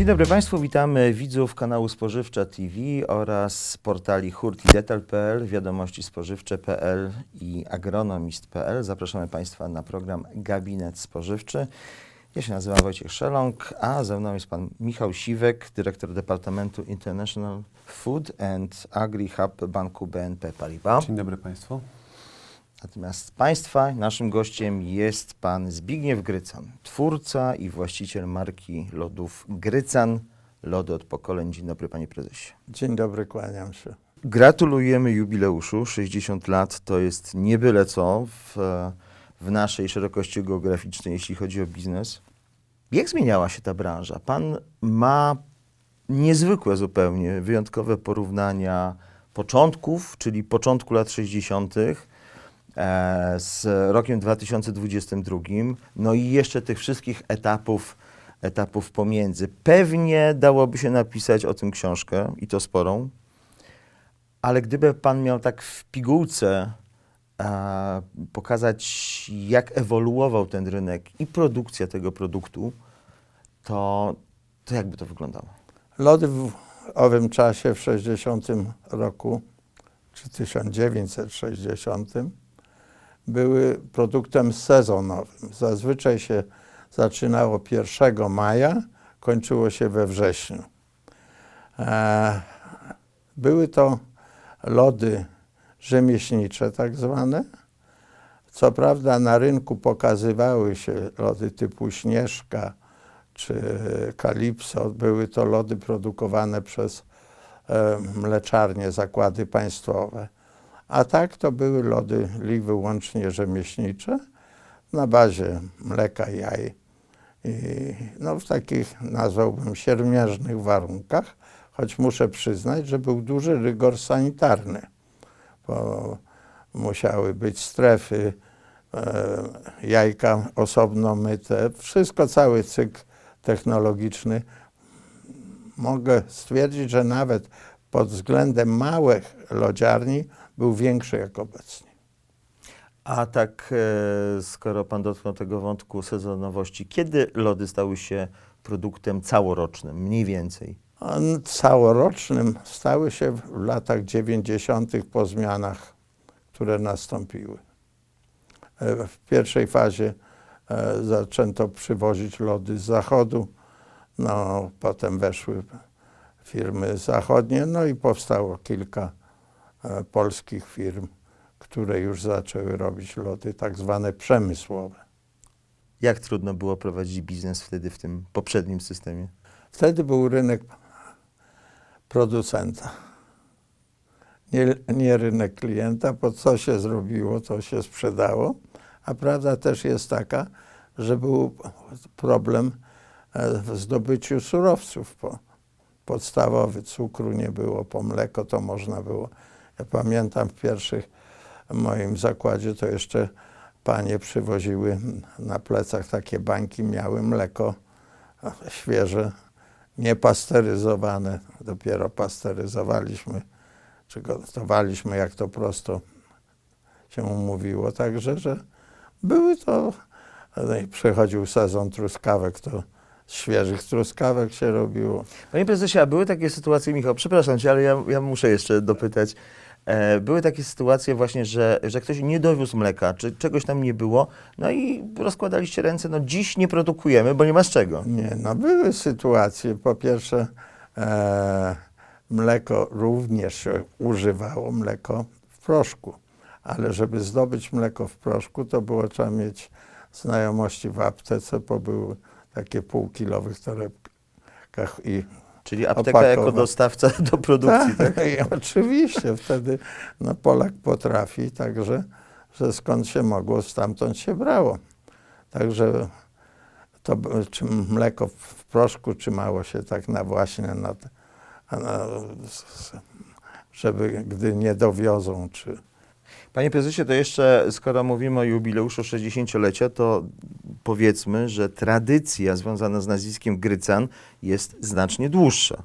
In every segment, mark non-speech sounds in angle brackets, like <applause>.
Dzień dobry Państwu, witamy widzów kanału Spożywcza TV oraz portali hurtidetal.pl, wiadomości spożywcze.pl i agronomist.pl. Zapraszamy Państwa na program Gabinet Spożywczy. Ja się nazywam Wojciech Szelong, a ze mną jest Pan Michał Siwek, dyrektor Departamentu International Food and Agri Hub Banku BNP Paribas. Dzień dobry Państwu. Natomiast Państwa, naszym gościem jest Pan Zbigniew Grycan, twórca i właściciel marki lodów Grycan. Lody od pokoleń. Dzień dobry Panie Prezesie. Dzień dobry, kłaniam się. Gratulujemy jubileuszu. 60 lat to jest nie byle co w, w naszej szerokości geograficznej, jeśli chodzi o biznes. Jak zmieniała się ta branża? Pan ma niezwykłe zupełnie, wyjątkowe porównania początków, czyli początku lat 60. e, z rokiem 2022, no i jeszcze tych wszystkich etapów, etapów pomiędzy. Pewnie dałoby się napisać o tym książkę i to sporą. Ale gdyby Pan miał tak w pigułce e, pokazać, jak ewoluował ten rynek i produkcja tego produktu, to, to jakby to wyglądało? Lody w owym czasie, w 60 roku, czy 1960, były produktem sezonowym. Zazwyczaj się zaczynało 1 maja, kończyło się we wrześniu. E, były to lody rzemieślnicze, tak zwane. Co prawda na rynku pokazywały się lody typu Śnieżka czy Kalipso. Były to lody produkowane przez e, mleczarnie, zakłady państwowe. A tak to były lody li wyłącznie rzemieślnicze na bazie mleka, jaj i no, w takich nazwałbym siermiężnych warunkach, choć muszę przyznać, że był duży rygor sanitarny, bo musiały być strefy, e, jajka osobno myte, wszystko, cały cykl technologiczny. Mogę stwierdzić, że nawet pod względem małych lodziarni był większy jak obecnie. A tak, e, skoro Pan dotknął tego wątku sezonowości, kiedy lody stały się produktem całorocznym, mniej więcej? On całorocznym stały się w latach 90. po zmianach, które nastąpiły. E, W pierwszej fazie e, zaczęto przywozić lody z zachodu, no, potem weszły firmy zachodnie, no i powstało kilka polskich firm, które już zaczęły robić lody tak zwane przemysłowe. Jak trudno było prowadzić biznes wtedy w tym poprzednim systemie? Wtedy był rynek producenta, nie, nie rynek klienta, bo co się zrobiło, to się sprzedało. A prawda też jest taka, że był problem e, w zdobyciu surowców. Po, podstawowy cukru nie było, po mleko to można było. Ja pamiętam w pierwszych moim zakładzie to jeszcze panie przywoziły na plecach takie bańki, miały mleko świeże, niepasteryzowane. Dopiero pasteryzowaliśmy, czy gotowaliśmy, jak to prosto się mówiło. Także, że były to, no przychodził sezon truskawek, to świeżych truskawek się robiło. Panie prezesie, a były takie sytuacje, Michał, przepraszam cię, ale ja, ja muszę jeszcze dopytać. E, były takie sytuacje właśnie, że, że ktoś nie dowiózł mleka, czy czegoś tam nie było, no i rozkładaliście ręce, no dziś nie produkujemy, bo nie ma z czego. Nie, no były sytuacje. Po pierwsze, e, mleko również się używało, mleko w proszku. Ale żeby zdobyć mleko w proszku, to było trzeba mieć znajomości w aptece, bo były takie półkilowych torebkach i Czyli apteka jako Opakowa- dostawca <laughs> do produkcji, tak? <laughs> i oczywiście wtedy no, Polak potrafi, także że skąd się mogło, stamtąd się brało. Także to czy mleko w- proszku trzymało się tak na właśnie na, na żeby gdy nie dowiozą, czy Panie prezesie, to jeszcze, skoro mówimy o jubileuszu 60-lecia, to powiedzmy, że tradycja związana z nazwiskiem Grycan jest znacznie dłuższa.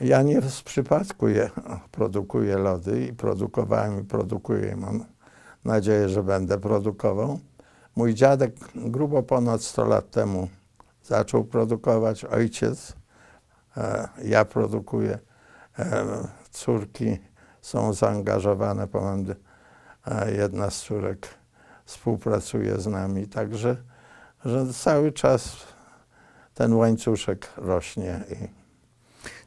Ja nie z przypadku je <laughs> produkuję lody i produkowałem i produkuję mam nadzieję, że będę produkował. Mój dziadek grubo ponad 100 lat temu zaczął produkować, ojciec e, ja produkuję, e, córki są zaangażowane, e, jedna z córek współpracuje z nami, także że cały czas ten łańcuszek rośnie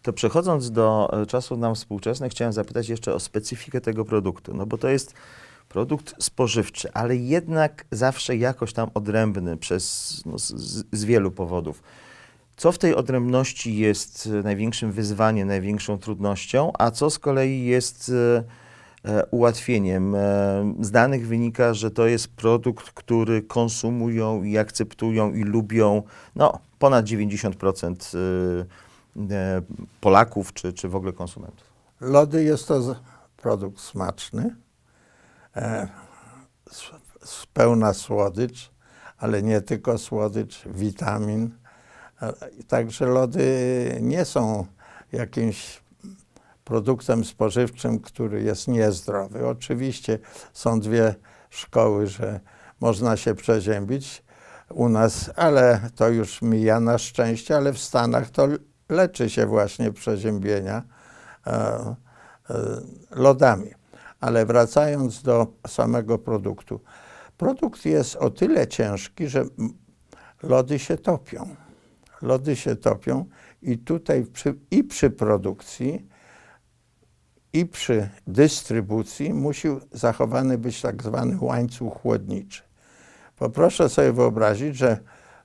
To przechodząc do e, czasów nam współczesnych, chciałem zapytać jeszcze o specyfikę tego produktu, no bo to jest produkt spożywczy, ale jednak zawsze jakoś tam odrębny przez, no, z, z- wielu powodów. Co w tej odrębności jest e, największym wyzwaniem, największą trudnością, a co z kolei jest e, ułatwieniem? E, z danych wynika, że to jest produkt, który konsumują i akceptują i lubią no, ponad 90% e, e, Polaków czy, czy w ogóle konsumentów. Lody jest to produkt smaczny, e, pełna słodycz, ale nie tylko słodycz, witamin. E, Także lody nie są jakimś produktem spożywczym, który jest niezdrowy. Oczywiście są dwie szkoły, że można się przeziębić u nas, ale to już mija na szczęście, ale w Stanach to leczy się właśnie przeziębienia e, e, lodami. Ale wracając do samego produktu. Produkt jest o tyle ciężki, że lody się topią. Lody się topią i tutaj przy, i przy produkcji, i przy dystrybucji musi zachowany być tak zwany łańcuch chłodniczy. Poproszę sobie wyobrazić, że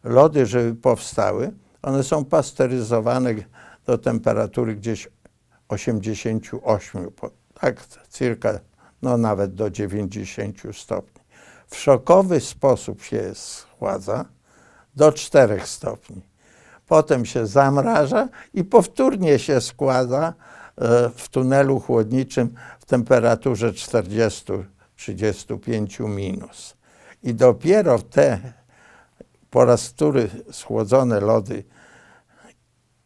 lody, żeby powstały, one są pasteryzowane do temperatury gdzieś 88, po- tak cirka, no nawet do 90 stopni. W szokowy sposób się schładza do 4 stopni. Potem się zamraża i powtórnie się składa w tunelu chłodniczym w temperaturze 40-35 minus. I dopiero te po raz wtóry schłodzone lody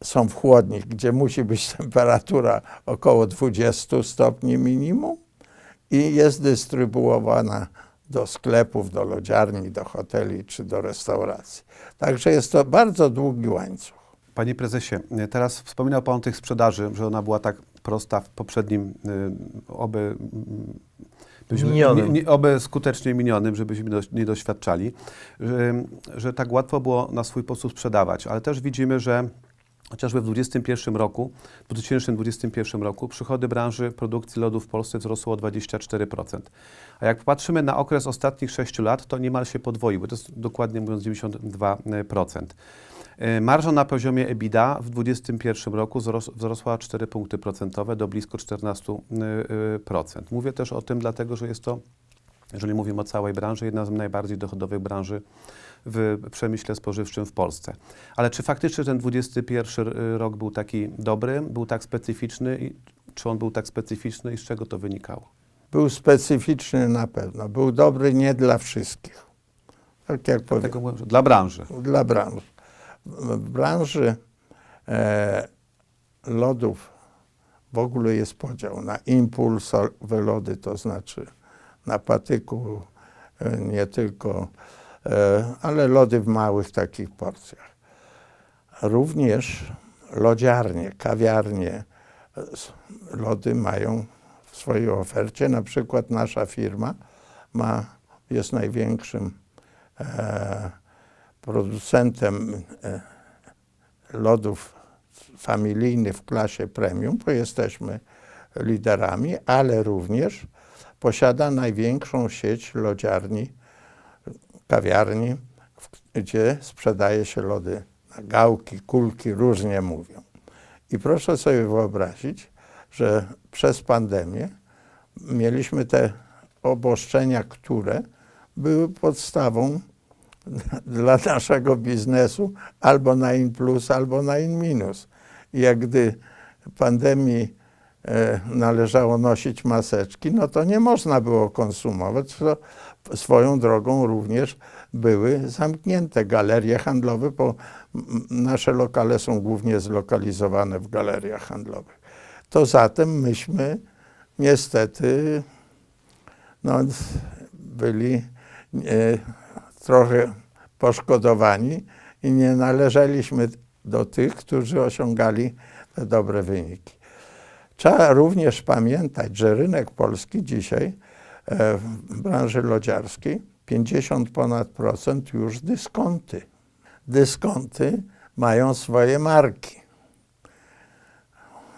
są w chłodni, gdzie musi być temperatura około 20 stopni minimum i jest dystrybuowana do sklepów, do lodziarni, do hoteli czy do restauracji. Także jest to bardzo długi łańcuch. Panie prezesie, teraz wspominał Pan o tych sprzedaży, że ona była tak prosta w poprzednim, y, oby, mm, byśmy, Minionym. oby skutecznie minionym, żebyśmy do, nie doświadczali, że, że tak łatwo było na swój sposób sprzedawać, ale też widzimy, że chociażby w 2021 roku, w 2021 roku przychody branży produkcji lodów w Polsce wzrosło o 24%. A jak popatrzymy na okres ostatnich 6 lat, to niemal się podwoiły, to jest dokładnie mówiąc 92%. E, Marża na poziomie EBITDA w 2021 roku wzros- wzrosła 4 punkty procentowe do blisko 14%. Mówię też o tym dlatego, że jest to, jeżeli mówimy o całej branży, jedna z najbardziej dochodowych branży w przemyśle spożywczym w Polsce. Ale czy faktycznie ten 21 rok był taki dobry, był tak specyficzny? I czy on był tak specyficzny i z czego to wynikało? Był specyficzny na pewno. Był dobry nie dla wszystkich. Tak jak powiem. Dlatego mówię, że dla branży. dla branży. W branży e, lodów w ogóle jest podział na impulsowe lody, to znaczy na patyku, e, nie tylko, e, ale lody w małych takich porcjach. Również lodziarnie, kawiarnie, e, lody mają w swojej ofercie. Na przykład nasza firma ma, jest największym producentem lodów familijnych w klasie premium, bo jesteśmy liderami, ale również posiada największą sieć lodziarni, kawiarni, gdzie sprzedaje się lody na gałki, kulki, różnie mówią. I proszę sobie wyobrazić, że przez pandemię mieliśmy te obostrzenia, które były podstawą <laughs> dla naszego biznesu albo na in plus, albo na in minus. Jak gdy pandemii należało nosić maseczki, no to nie można było konsumować, swoją drogą również były zamknięte galerie handlowe, bo nasze lokale są głównie zlokalizowane w galeriach handlowych. To zatem myśmy niestety no, byli e, trochę poszkodowani i nie należeliśmy do tych, którzy osiągali te dobre wyniki. Trzeba również pamiętać, że rynek polski dzisiaj e, w branży lodziarskiej 50 ponad procent już dyskonty. Dyskonty mają swoje marki.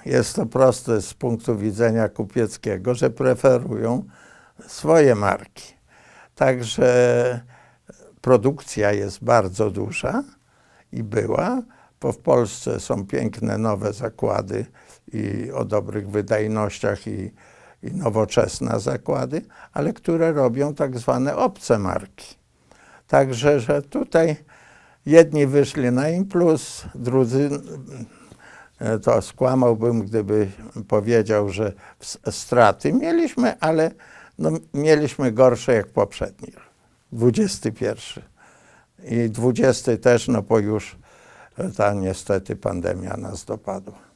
Jest to proste z punktu widzenia kupieckiego, że preferują swoje marki. Także produkcja jest bardzo duża i była, bo w Polsce są piękne nowe zakłady i o dobrych wydajnościach i, i nowoczesne zakłady, ale które robią tak zwane obce marki. Także, że tutaj jedni wyszli na im plus, drudzy e, to skłamałbym, gdyby powiedział, że straty mieliśmy, ale no, mieliśmy gorsze jak poprzedni rok, 21. I 20 też, no bo już e, ta niestety pandemia nas dopadła.